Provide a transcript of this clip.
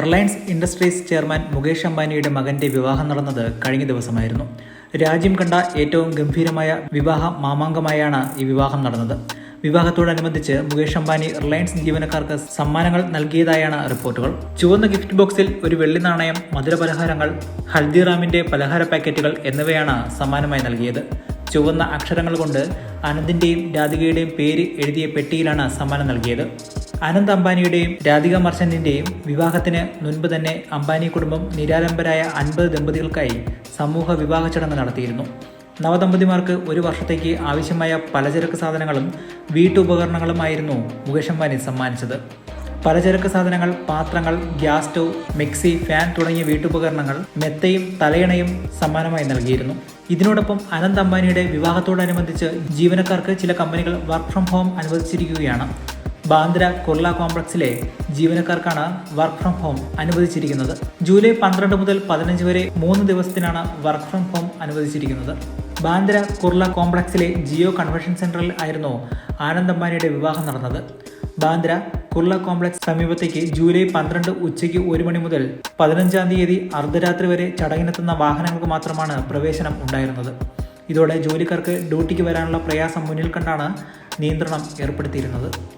Reliance industries chairman Mukesh അംബാനിയുടെ മകന്റെ വിവാഹം നടന്നത് കഴിഞ്ഞ ദിവസമായിരുന്നു. രാജ്യം കണ്ട ഏറ്റവും ഗംഭീരമായ വിവാഹ മാമാങ്കമായാണ് ഈ വിവാഹം നടന്നത്. വിവാഹത്തോടനുബന്ധിച്ച് മുകേഷ് അംബാനി റിലയൻസ് ജീവനക്കാർക്ക് സമ്മാനങ്ങൾ നൽകിയതായാണ് റിപ്പോർട്ടുകൾ. ചുവന്ന ഗിഫ്റ്റ് ബോക്സിൽ ഒരു വെള്ളി നാണയം മധുര പലഹാരങ്ങൾ ഹൽദിറാമിന്റെ പലഹാര പാക്കറ്റുകൾ എന്നിവയാണ് സമ്മാനമായി നൽകിയത്. ചുവന്ന അക്ഷരങ്ങൾ കൊണ്ട് അനന്തിന്റെയും രാധികയുടെയും പേര് എഴുതിയ പെട്ടിയിലാണ് സമ്മാനം നൽകിയത്. അനന്ത് അംബാനിയുടെയും രാധിക മർച്ചന്റിന്റെയും വിവാഹത്തിന് മുൻപ് തന്നെ അംബാനി കുടുംബം നിരാലംബരായ അൻപത് ദമ്പതികൾക്കായി സമൂഹ വിവാഹ ചടങ്ങ് നടത്തിയിരുന്നു. നവദമ്പതിമാർക്ക് ഒരു വർഷത്തേക്ക് ആവശ്യമായ പലചരക്ക് സാധനങ്ങളും വീട്ടുപകരണങ്ങളുമായിരുന്നു മുകേഷ് അംബാനി സമ്മാനിച്ചത്. പലചരക്ക് സാധനങ്ങൾ പാത്രങ്ങൾ ഗ്യാസ് സ്റ്റൗ മിക്സി ഫാൻ തുടങ്ങിയ വീട്ടുപകരണങ്ങൾ മെത്തയും തലയണയും സമ്മാനമായി നൽകിയിരുന്നു. ഇതിനോടൊപ്പം അനന്ത് അംബാനിയുടെ വിവാഹത്തോടനുബന്ധിച്ച് ജീവനക്കാർക്ക് ചില കമ്പനികൾ വർക്ക് ഫ്രം ഹോം അനുവദിച്ചിരിക്കുകയാണ്. ബാന്ദ്ര കുർള കോംപ്ലക്സിലെ ജീവനക്കാർക്കാണ് വർക്ക് ഫ്രം ഹോം അനുവദിച്ചിരിക്കുന്നത്. ജൂലൈ പന്ത്രണ്ട് മുതൽ പതിനഞ്ച് വരെ മൂന്ന് ദിവസത്തിനാണ് വർക്ക് ഫ്രം ഹോം അനുവദിച്ചിരിക്കുന്നത്. ബാന്ദ്ര കുർള കോംപ്ലക്സിലെ ജിയോ കൺവെൻഷൻ സെന്ററിൽ ആയിരുന്നു ആനന്ദ് അംബാനിയുടെ വിവാഹം നടന്നത്. ബാന്ദ്ര കുർള കോംപ്ലക്സ് സമീപത്തേക്ക് ജൂലൈ പന്ത്രണ്ട് ഉച്ചയ്ക്ക് ഒരു മണി മുതൽ പതിനഞ്ചാം തീയതി അർദ്ധരാത്രി വരെ ചടങ്ങിനെത്തുന്ന വാഹനങ്ങൾക്ക് മാത്രമാണ് പ്രവേശനം ഉണ്ടായിരുന്നത്. ഇതോടെ ജോലിക്കാർക്ക് ഡ്യൂട്ടിക്ക് വരാനുള്ള പ്രയാസം മുന്നിൽ കണ്ടാണ് നിയന്ത്രണം ഏർപ്പെടുത്തിയിരുന്നത്.